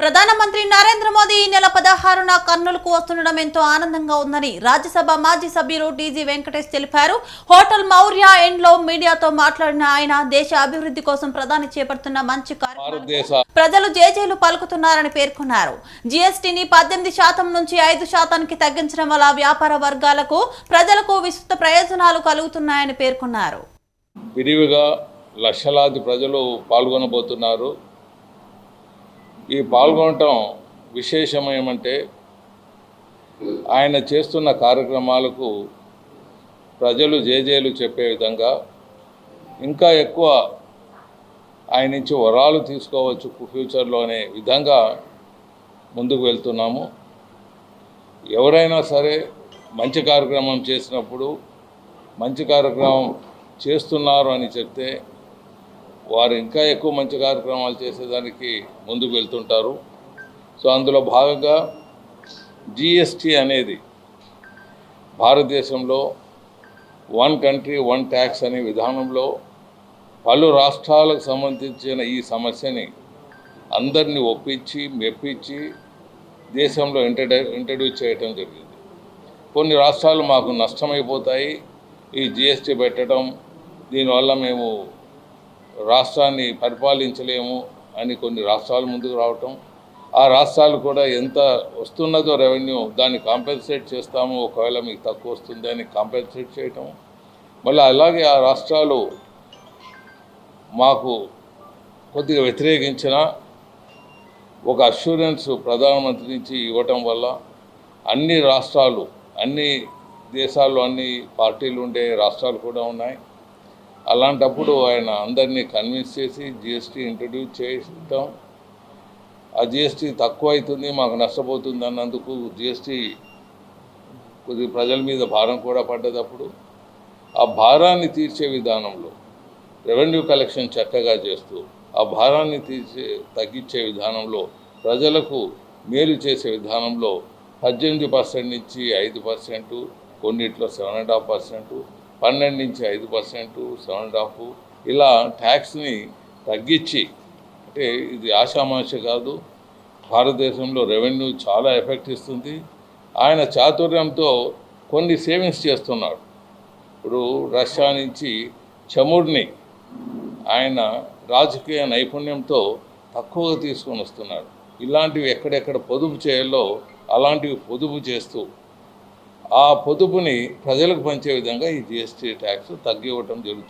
ప్రధానమంత్రి నరేంద్ర మోదీ ఈ నెల పదహారున కర్నూలుకు వస్తుండడం ఎంతో ఆనందంగా ఉందని రాజ్యసభ మాజీ సభ్యులు టీజీ వెంకటేష్ తెలిపారు. హోటల్ మౌర్య ఎండ్లో మీడియాతో మాట్లాడిన ఆయన దేశ అభివృద్ధి కోసం ప్రధాని చేపడుతున్న మంచి ప్రజలు జేజేలు పలుకుతున్నారని పేర్కొన్నారు. జీఎస్టీని పద్దెనిమిది శాతం నుంచి ఐదు శాతానికి తగ్గించడం వల్ల వ్యాపార వర్గాలకు ప్రజలకు విస్తృత ప్రయోజనాలు కలుగుతున్నాయని పేర్కొన్నారు. విరివిగా లక్షలాది ప్రజలు పాల్గొనబోతున్నారు. ఈ పాల్గొనటం విశేషం ఏమంటే ఆయన చేస్తున్న కార్యక్రమాలకు ప్రజలు జేజేలు చెప్పే విధంగా ఇంకా ఎక్కువ ఆయన నుంచి వరాలు తీసుకోవచ్చు ఫ్యూచర్లో అనే విధంగా ముందుకు వెళ్తున్నాము. ఎవరైనా సరే మంచి కార్యక్రమం చేసినప్పుడు మంచి కార్యక్రమం చేస్తున్నారు అని చెప్తే వారు ఇంకా ఎక్కువ మంచి కార్యక్రమాలు చేసేదానికి ముందుకు వెళ్తుంటారు. సో అందులో భాగంగా జిఎస్టీ అనేది భారతదేశంలో వన్ కంట్రీ వన్ ట్యాక్స్ అనే విధానంలో పలు రాష్ట్రాలకు సంబంధించిన ఈ సమస్యని అందరినీ ఒప్పించి మెప్పించి దేశంలో ఇంట్రడ ఇంట్రడ్యూస్ చేయటం జరిగింది. కొన్ని రాష్ట్రాలు మాకు నష్టమైపోతాయి. ఈ జిఎస్టీ పెట్టడం దీనివల్ల మేము రాష్ట్రాన్ని పరిపాలించలేము అని కొన్ని రాష్ట్రాలు ముందుకు రావటం ఆ రాష్ట్రాలు కూడా ఎంత వస్తున్నదో రెవెన్యూ దాన్ని కాంపెన్సేట్ చేస్తాము ఒకవేళ మీకు తక్కువ వస్తుంది అని కాంపెన్సేట్ చేయటం. మళ్ళీ అలాగే ఆ రాష్ట్రాలు మాకు కొద్దిగా వ్యతిరేకించిన ఒక అష్యూరెన్స్ ప్రధానమంత్రి నుంచి ఇవ్వటం వల్ల అన్ని రాష్ట్రాలు అన్ని దేశాల్లో అన్ని పార్టీలు ఉండే రాష్ట్రాలు కూడా ఉన్నాయి. అలాంటప్పుడు ఆయన అందరినీ కన్విన్స్ చేసి జిఎస్టీ ఇంట్రడ్యూస్ చేస్తాం ఆ జిఎస్టీ తక్కువ అవుతుంది మాకు నష్టపోతుంది అన్నందుకు జిఎస్టీ కొద్ది ప్రజల మీద భారం కూడా పడ్డదప్పుడు ఆ భారాన్ని తీర్చే విధానంలో రెవెన్యూ కలెక్షన్ చక్కగా చేస్తూ ఆ భారాన్ని తీర్చే తగ్గించే విధానంలో ప్రజలకు మేలు చేసే విధానంలో పద్దెనిమిది పర్సెంట్ నుంచి ఐదు పర్సెంటు కొన్నిట్లో సెవెన్ అండ్ హాఫ్ పర్సెంటు పన్నెండు నుంచి ఐదు పర్సెంటు సెవెన్ అండ్ హాఫ్ ఇలా ట్యాక్స్ని తగ్గించి అంటే ఇది ఆషామాష కాదు భారతదేశంలో రెవెన్యూ చాలా ఎఫెక్ట్ ఇస్తుంది. ఆయన చాతుర్యంతో కొన్ని సేవింగ్స్ చేస్తున్నాడు ఇప్పుడు రష్యా నుంచి చముర్ని ఆయన రాజకీయ నైపుణ్యంతో తక్కువగా తీసుకొని వస్తున్నాడు ఇలాంటివి ఎక్కడెక్కడ పొదుపు చేయాలో అలాంటివి పొదుపు చేస్తూ ఆ పొదుపుని ప్రజలకు పంచే విధంగా ఈ జిఎస్టీ ట్యాక్స్ తగ్గివ్వటం జరుగుతుంది.